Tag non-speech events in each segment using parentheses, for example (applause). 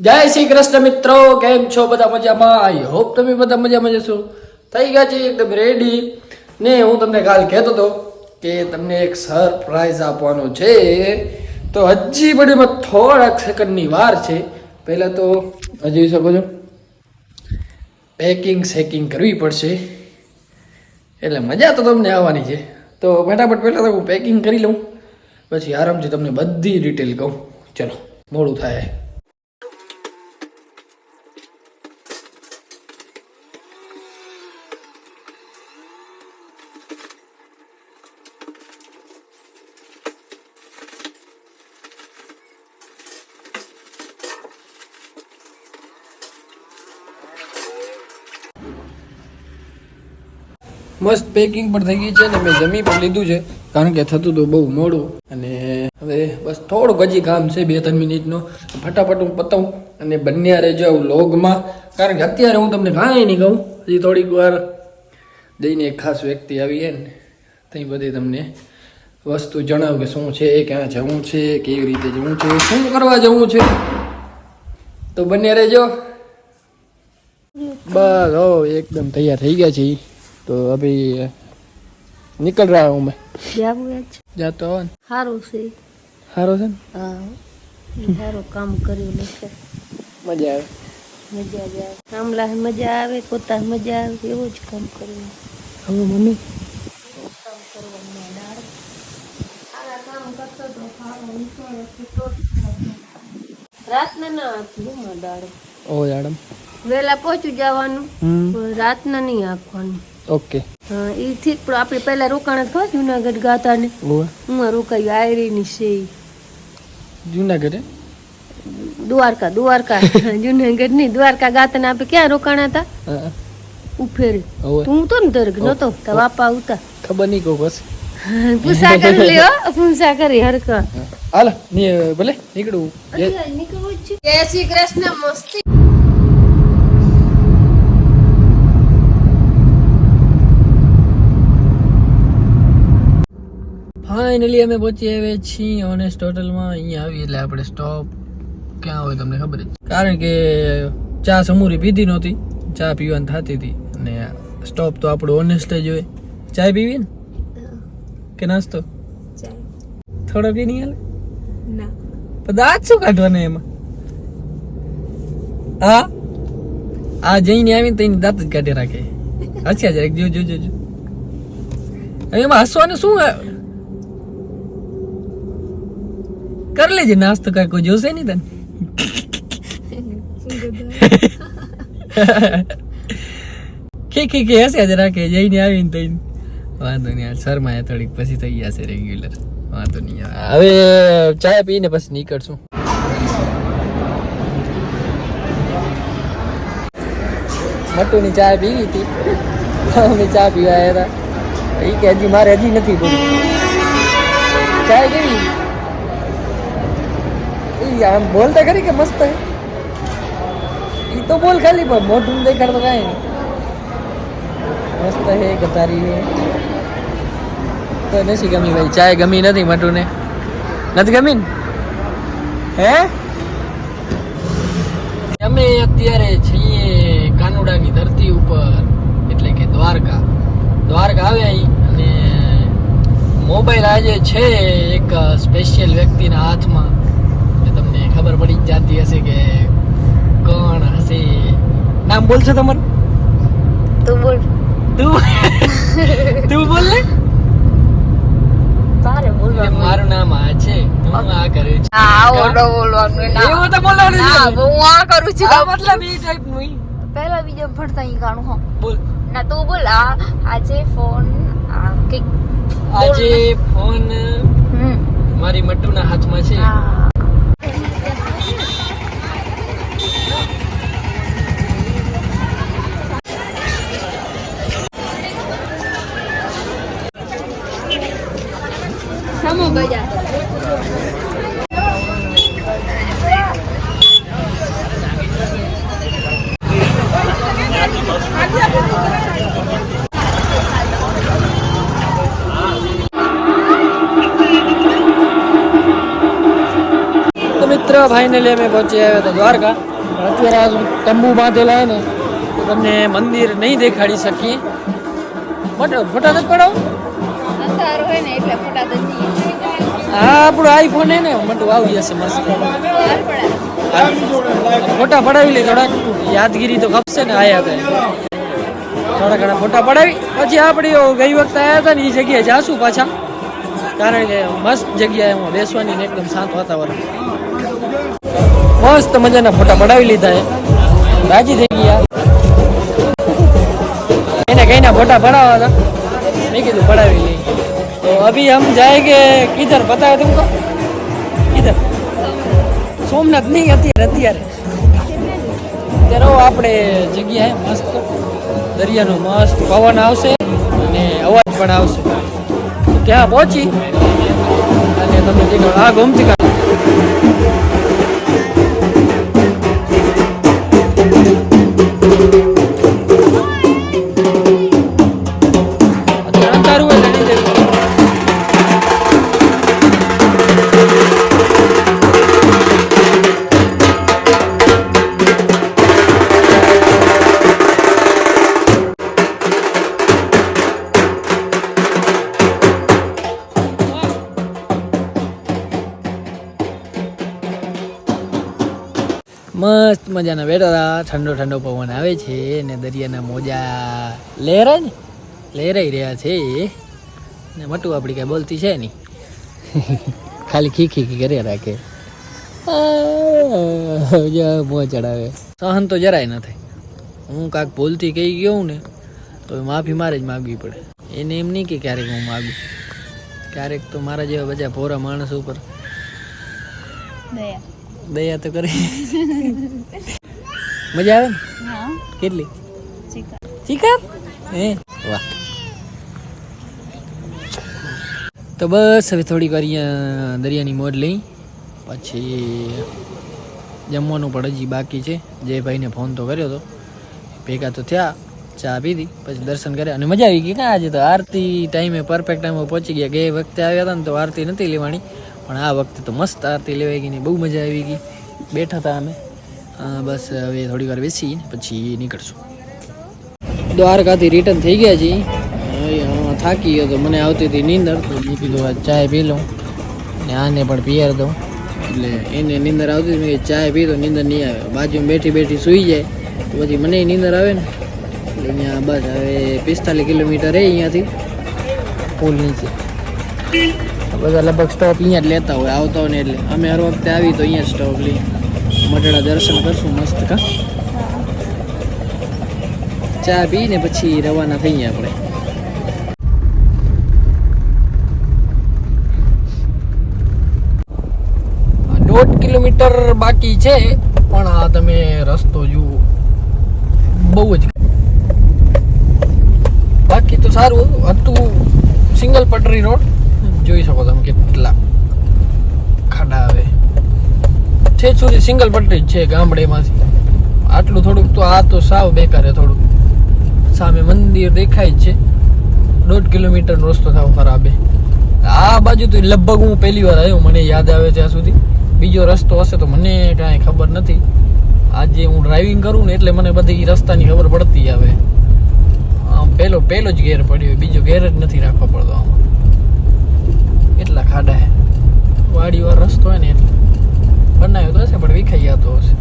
જય શ્રી કૃષ્ણ મિત્રો, કેમ છો બધા મજામાં? આઈ હોપ તમે બધા મજામાં જશો. થઈ ગયા છે એકદમ રેડી ને હું તમને કાલ કહેતો હતો કે તમને એક સરપ્રાઈઝ આપવાનો છે. તો હજી પણ થોડાક સેકન્ડની વાર છે. પહેલાં તો હજી શકો છો. પેકિંગ સેકિંગ કરવી પડશે. એટલે મજા તો તમને આવવાની છે. તો ફટાફટ પહેલાં તો હું પેકિંગ કરી લઉં. પછી આરામથી તમને બધી ડિટેલ કહું. ચલો, મોડું થાય. મસ્ત પેકિંગ પણ થઈ ગઈ છે અને મેં જમી પણ લીધું છે. કારણ કે થતું હતું બહુ મોડું. અને હવે બસ થોડુંક હજી કામ છે, બે ત્રણ મિનિટનું. ફટાફટ હું પતાવું અને બંને રહેજો આવું લોગમાં કારણ કે અત્યારે હું તમને કાંઈ નહીં કહું. હજી થોડીક વાર જઈને એક ખાસ વ્યક્તિ આવી ને ત્યાં બધી તમને વસ્તુ જણાવ કે શું છે, ક્યાં જવું છે, કેવી રીતે જવું છે, શું કરવા જવું છે. તો બંને રહેજો. બસ, હો, એકદમ તૈયાર થઈ ગયા છે ઈ. તો અભી निकल रहा हूँ मैं જાવું જ जाता हूँ સારું છે સારો છે ને હા સારું કામ કર્યું લેશે મજા આવે મજા જ આવે આમલા મજા આવે પોતા મજા આવે એવું જ કામ કર્યું હવે મમ્મી રાતના ના આખવું દાડે ઓ મેડમ વહેલા પહોંચી જવાનું હમ પણ રાતના નહીં આપવાનું ઓકે. હા એ ઠીક પણ આપણે પહેલા રોકાણ જ ખબર જુનાગઢ ગાતા ને હું રોકાયું આયરીની છે જુનાગઢ? દ્વારકા દ્વારકા. જુનાગઢની દ્વારકા ગાતા ને આપણે ક્યાં રોકાણા હતા? ઉફેર. ઉફેરે તું તો ને દર્ગ નતો તા બાપા આવતા. ખબર નહીં કહું બસ પૂછા કરી લ્યો પૂછા કરી હરકા હાલની ભલે નીકળું. જય- જય શ્રી કૃષ્ણ મસ્તી. ફાઇનલી અમે પહોંચી આવ્યા છીએ ઓનેસ્ટ હોટલમાં અહીંયા આવી એટલે આપણે સ્ટોપ ક્યાં હોય તમને ખબર જ. કારણ કે ચા સમૂરી પીધી નહોતી. ચા પીવાની થતી હતી અને સ્ટોપ તો આપણું ઓનેસ્ટ જ હોય. ચા પીવી ને? કે નાસ્તો? થોડો પી નહીં હાલે? ના. દાંત શું કાઢવાના એમાં? હા? આ જઈને આવીને તો એની દાંત જ કાઢી રાખે. હસ્યા જરાક જો જો જો જો. એમાં હસવાનું શું આ? કર લેજે નાસ્તો કાંઈ કોઈ જોશે નહીં તને? કે કે કે હસ્યા આજે રાખે, જઈને આવીને તઈને વાંધો નહીં શર્માયા થોડીક, પછી થઈ જશે રેગ્યુલર વાંધો નહીં હવે ચા પીને પછી નીકળશું. મટુની ચા પીવી હતી. અમે ચા પીવા આવ્યા હતા. એ કે હજી મારે હજી નથી બોલી ચા કેવી? ઈ આમ બોલતા ખરી કે મસ્ત ઈ તો બોલ ખાલી, પણ મોઢું દેખાડ તો કાંઈ મસ્ત હે ગતારી હે તો નથી ગમી ભાઈ, ચાય ગમી નથી મટુને. નથી ગમી ને? હે? અમે અત્યારે છીએ કાનુડાની ધરતી ઉપર, એટલે કે દ્વારકા. દ્વારકા આવ્યા અને મોબાઈલ આજે છે એક સ્પેશિયલ વ્યક્તિના હાથમાં. એ તમને ખબર પડી જ જાતી હશે કે કોણ હશે? નામ બોલશો તમારું? તું બોલ. તું? તું બોલ ને? તારે બોલવાનું. મારું નામ આ છે હું આ કર્યું છે. આવો ન બોલવાનું. ના એવું તો બોલવાનું ના હું આ કરું છું. મતલબ એ ટાઈપનું ઈ. પહેલા બીજો ભણતા ઈ ગાણું હો. બોલ. ના તું બોલ. આ આજે ફોન આ કંઈક આજે ફોન મારી મટ્ટુના હાથમાં છે. સમો બજાર ફાઇનલી અમે પહોંચી આવ્યા હતા દ્વારકા. અત્યારે આ તંબુ બાંધેલા ને, તો તમને મંદિર નહીં દેખાડી શકીએ. ફોટા નથી પડાવો? અંધારું હોય ને એટલે ફોટા હા આપણો આઈફોન એને મોટું આવી જશે મસ્ત. ફોટા પડાવી લે થોડાક. યાદગીરી તો ખપશે ને, આયા હતા થોડા ઘણા ફોટા પડાવી. પછી આપણે ગઈ વખતે આવ્યા હતા ને એ જગ્યાએ જાશું પાછા. કારણ કે મસ્ત જગ્યાએ હું બેસવાની ને એકદમ શાંત વાતાવરણ. મસ્ત મજાના ફોટા પડાવી લીધા એ. રાજી થઈ ગયા. એને કઈના ફોટા પડાવવા હતા. મેં કીધું પડાવી લઈ तो अभी हम जाएंगे किधर बताया तुमको किधर સોમનાથ નહીં, અત્યારે અત્યારે. ત્યારે આપણે જગ્યાએ મસ્ત. દરિયાનો મસ્ત પવન આવશે અને અવાજ પણ આવશે. ત્યાં પહોંચી. અને તમે દેખાડો આ ગોમતી કાઢો મજાના બેઠા ઠંડો ઠંડો પવન આવે છે ને દરિયાના મોજા લહેરાય ને? લહેરાઈ રહ્યા છે. ને મટુ આપણી કાંઈ બોલતી છે નહીં. ખાલી ખી ખી કર્યા રાખે. મોં ચડાવે. સહન તો જરાય ન થાય. હું કાંક ભૂલથી કહી ગયો ને, તો માફી મારે જ માગવી પડે. એને એમ નહીં કે ક્યારેક હું માગું. ક્યારેક તો મારા જેવા બધા ભોરા માણસ ઉપર દયા. દયા તો કરે. મજા આવે ને? કેટલી? ચીકર હે? વાહ. તો બસ હવે થોડીક વાર અહીંયા દરિયાની મોજ લઈ. પછી જમવાનું પણ હજી બાકી છે. જે ભાઈને ફોન તો કર્યો હતો ભેગા તો થયા ચા પીધી પછી દર્શન કર્યા. અને મજા આવી ગઈ કાં આજે તો આરતી ટાઈમે પરફેક્ટ ટાઈમે પહોંચી ગયા. ગઈ વખતે આવ્યા હતા ને તો આરતી નથી લેવાની. પણ આ વખતે તો મસ્ત આરતી લેવાઈ ગઈ ને બહુ મજા આવી ગઈ. બેઠા હતા અમે. બસ હવે થોડી વાર બેસી પછી નીકળશું. દ્વારકાથી રિટર્ન થઈ ગયા છીએ. થાકી ગયો તો મને આવતી હતી નીંદર. તો મેં કીધું આ ચાય પી લઉં ને આને પણ પિયાર દઉં. એટલે એને નીંદર આવતી હતી, મેં ચા પી તો નીંદર નહીં આવે. બાજુમાં બેઠી બેઠી સૂઈ જાય. તો પછી મને નીંદર આવે ને. એટલે અહીંયા બસ હવે પિસ્તાલીસ કિલોમીટર રહે અહીંયાથી. પુલ નીચે. બધા લગભગ સ્ટોપ અહીંયા જ લેતા હોય, આવતા હોય ને એટલે. અમે હર વખતે આવી તો અહીંયા સ્ટોપ લઈએ. મઢડા દર્શન કરશું મસ્ત, કા? ચા પીને પછી રવાના થઈએ આપણે. દોઢ કિલોમીટર બાકી છે, પણ આ તમે રસ્તો જુઓ. બહુ જ બાકી તો સારું હતું સિંગલ પટરી રોડ. જોઈ શકો તમે કેટલા ખાડા આવે. છે સુધી સિંગલ પટરી જ છે ગામડેમાંથી. આટલું થોડુંક તો આ તો સાવ બેકાર છે થોડુંક. સામે મંદિર દેખાય છે. દોઢ કિલોમીટરનો રસ્તો સાવ ખરાબ આ બાજુ તો લગભગ હું પહેલી વાર આવ્યો, મને યાદ આવે ત્યાં સુધી. બીજો રસ્તો હશે તો મને કાંઈ ખબર નથી. આજે હું ડ્રાઇવિંગ કરું ને એટલે મને બધી રસ્તાની ખબર પડતી આવે. પહેલો પહેલો જ ગેર પડ્યો, બીજો ગેર જ નથી રાખવો પડતો આમાં. એટલા ખાડા હે? વાડીઓ રસ્તો હોય ને એટલે. બનાવ્યો તો હશે, પણ વિખાઈ જતો હશે.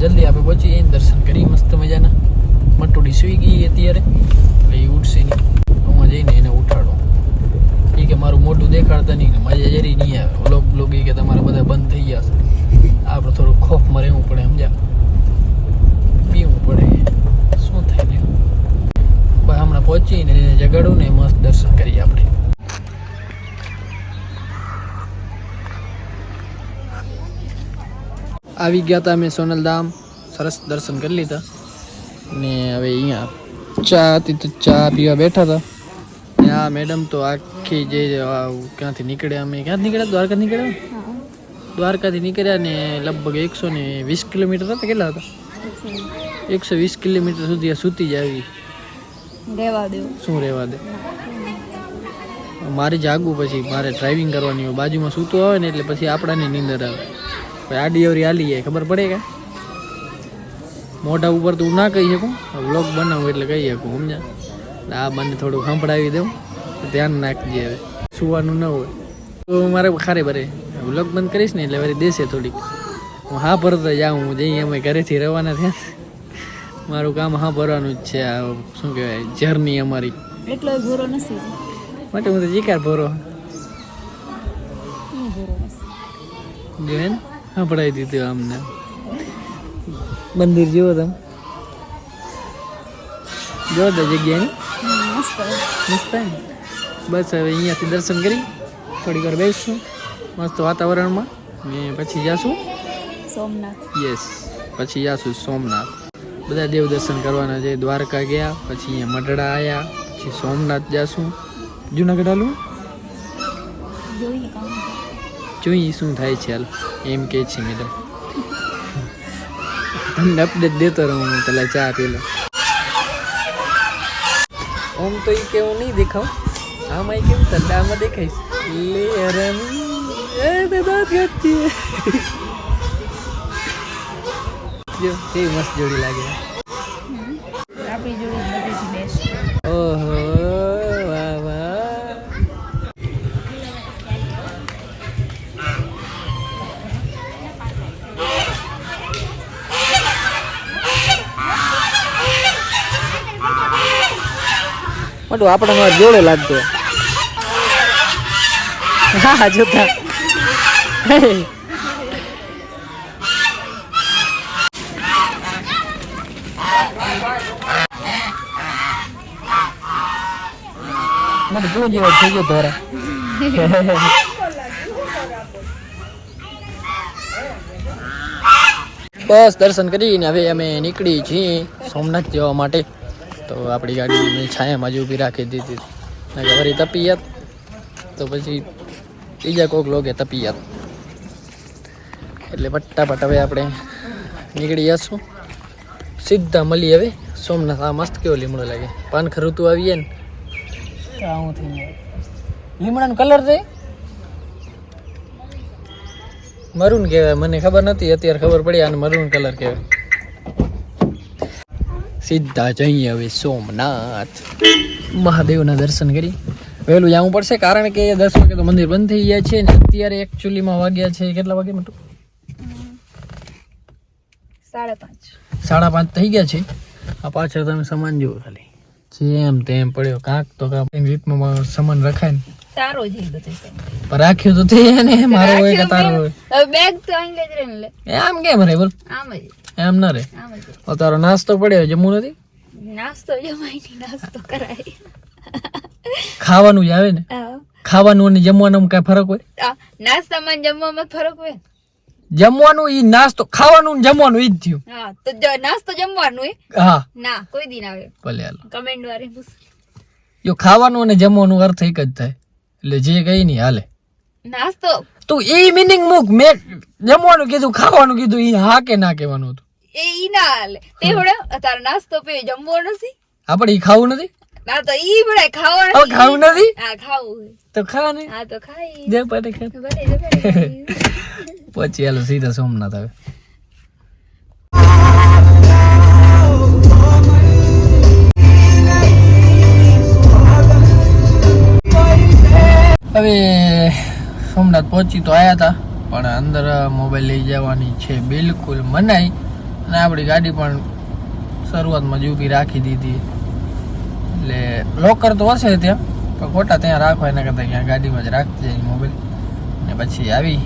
જલ્દી આપણે પહોંચી જઈએ દર્શન કરી મસ્ત મજાના. મટુડી સુઈ ગઈ અત્યારે. એટલે એ ઉઠશે નહીં. હું જઈને એને ઉઠાડો. એ કે મારું મોઢું દેખાડતા નહીં મજા જરી નહીં આવે. લોક બ્લોગ એ કે તમારા બધા બંધ થઈ ગયા છે. આપણે થોડું ખોફમાં રહેવું પડે, સમજ્યા? પીવું પડે. શું થાય ને? હમણાં પહોંચીને એને જગાડું ને મસ્ત દર્શન કરીએ આપણે. આવી ગયા હતા અમે સોનલધામ સરસ દર્શન કરી લીધા. ને હવે અહીંયા ચા હતી તો ચા પીવા બેઠા હતા ને આ મેડમ તો આખી જે ક્યાંથી નીકળ્યા અમે? ક્યાંથી નીકળ્યા? દ્વારકા નીકળ્યા? દ્વારકાથી નીકળ્યા ને લગભગ એકસો ને વીસ કિલોમીટર હતા કેટલા હતા? એકસો વીસ કિલોમીટર સુધી સૂતી જ આવી. રહેવા દે. શું રહેવા દે? મારે જાગવું પછી મારે ડ્રાઇવિંગ કરવાની હોય બાજુમાં સૂતો આવે ને એટલે પછી આપણાની નીંદર આવે. કોઈ આડી અવરી હાલી જાય ખબર પડે કે? મોઢા ઉપર તું ના કહી શકું વ્લોગ બનાવું એટલે કહી શકું સમજ્યા? એટલે આ બંને થોડું સંભળાવી દઉં ધ્યાન નાખજે હવે. સુવાનું ન હોય. તો મારે ખારે ભરે. વ્લોગ બંધ કરીશ ને એટલે વળી દેશે થોડીક. હું હા ભરતો જાઉં હું જઈએ અમે ઘરેથી રવાના થયા. મારું કામ હા ભરવાનું જ છે આ શું કહેવાય જર્ની અમારી. એટલો ભૂરો નથી. માટે હું તો જીકાર ભરો. હું ભૂરો નથી. પડાવી દીધું અમને. મંદિર જુઓ તમે. જો તો જગ્યાની મસ્ત બસ હવે અહીંયાથી દર્શન કરી થોડીક વાર બેસશું. મસ્ત વાતાવરણમાં. ને પછી જાશું. સોમનાથ. યસ પછી જાશું સોમનાથ. બધા દેવ દર્શન કરવાના છે. દ્વારકા ગયા પછી અહીંયા મઢડા આવ્યા પછી સોમનાથ જાશું. જુનાગઢ હાલું? જોઈએ શું થાય છે એમ કે છે મેડમ તમને અપડેટ દેતો રહું હું પેલા ચા પીલો. ઓમ તો એ કેવું નહીં દેખાવ. આમાં એ કેવું તડામાં દેખાઈશ લે કેવી મસ્ત જોડી લાગે આપણી જોડે બધેથી બેસ્ટ ઓહો વાહ વાહ મોટું આપણે જોડે લાગતો. હા, જોતા. મને તું જેવો થઈ ગયો ધોરે બસ દર્શન કરીને હવે અમે નીકળી છીએ સોમનાથ જવા માટે. તો આપણી ગાડી મેં છાયામાં જ ઊભી રાખી દીધી. કે વળી તપી જાત તો પછી બીજા કોઈક લોકે તપી જાત એટલે ફટાફટ હવે આપણે નીકળી જશું. સીધા મળી હવે. સોમનાથ આ મસ્ત કેવો લીમડો લાગે. પાનખર ઋતુ આવીએ ને. તો આવું થઈ જાય લીમડાનો કલર છે? મરૂન કહેવાય. મને ખબર નથી. અત્યારે ખબર પડી આને મરૂન કલર કહેવાય. સીધા જઈએ હવે સોમનાથ. મહાદેવના દર્શન કરી વહેલું જવું પડશે કારણ કે દસ વાગે તો મંદિર બંધ થઈ ગયા છે ને અત્યારે એકચ્યુઅલીમાં વાગ્યા છે કેટલા વાગે મોટું? સાડા પાંચ. સાડા પાંચ થઈ ગયા છે. આ પાછળ તમે સામાન જુઓ ખાલી. જેમ તેમ પડ્યો કાંક તો કાંક રીતમાં સામાન રખાય ને. તારો જ બધું રાખ્યું તો તે ને મારો હોય કે તારો હોય? બેગ તો અહીં જ રહે ને લે આમ કેમ રે બોલ? આમ જ. એમ ના રે આમ જ. તારો નાસ્તો પડ્યો જમવું નથી? નાસ્તો જમાય નહીં નાસ્તો કરાય. ખાવાનું જ આવે ને? ખાવાનું અને જમવાનું કઈ ફરક હોય? નાસ્તામાં જમવામાં ફરક હોય? જમવાનું ઈ નાસ્તો ખાવાનું ને જમવાનું ઈ જ થયું. હા તો નાસ્તો જમવાનું હા. ના કોઈ દિન આવે. ભલે હાલો. કમેન્ટ વાળી જો ખાવાનું અને જમવાનું અર્થ એક જ થાય. એટલે જે કઈ નહીં હાલે. નાસ્તો. તું એ મિનિંગ મૂક. મેં જમવાનું કીધું ખાવાનું કીધું ઈ હા કે ના કહેવાનું હતું. એ ઈ ના હાલે. તે હોડે તારો નાસ્તો પે જમવો નથી? આપણે ઈ ખાવું નથી? ના તો ઈ બડે ખાવાનું હવે ખાવું નથી? હા ખાવું તો ખા ને. હા તો ખાઈ. દે પાટે ખા (laughs) પછી હાલો સીધા સોમનાથ આવે. હવે સોમનાથ પહોંચી તો આવ્યા હતા પણ અંદર મોબાઈલ લઈ જવાની છે બિલકુલ મનાઈ. અને આપણી ગાડી પણ શરૂઆતમાં જ ઊભી રાખી દીધી. એટલે લોકર તો હશે ત્યાં, પણ ખોટા ત્યાં રાખવા એના કરતાં ત્યાં ગાડીમાં જ રાખતી મોબાઈલ. ને પછી આવી,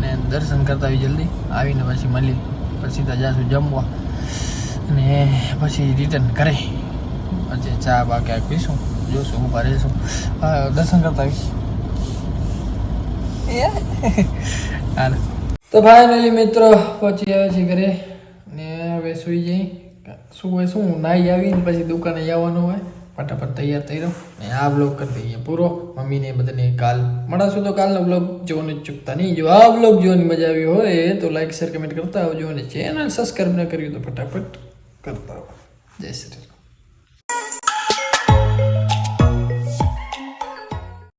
ને દર્શન કરતા આવી જલ્દી. આવીને પછી મળી પછી સીધા જાશું જમવા. અને પછી રિટર્ન કરે પછી ચા બા ક્યાંક પીશું, જોશું, ઊભા રહીશું. દર્શન કરતા આવીશ. હાલ તો ફાઇનલી મિત્રો પહોંચી આવ્યા છે ઘરે ને હવે સુઈ જઈ. શું હોય, શું નાઈ આવીને પછી દુકાને જવાનું હોય. ફટાફટ તૈયાર થઈ રહ્યો ને આ બ્લોગ કરી દઈએ પૂરો. મમ્મીને બધાને કાલ, મળાશું તો કાલનો બ્લોગ જોવાનું ચૂકતા નહીં. જો આ બ્લોગ જોવાની મજા આવી હોય તો લાઈક શેર કમેન્ટ કરતા આવજો અને ચેનલ સબસ્ક્રાઈબ ન કર્યું તો ફટાફટ કરતા આવો જય શ્રી.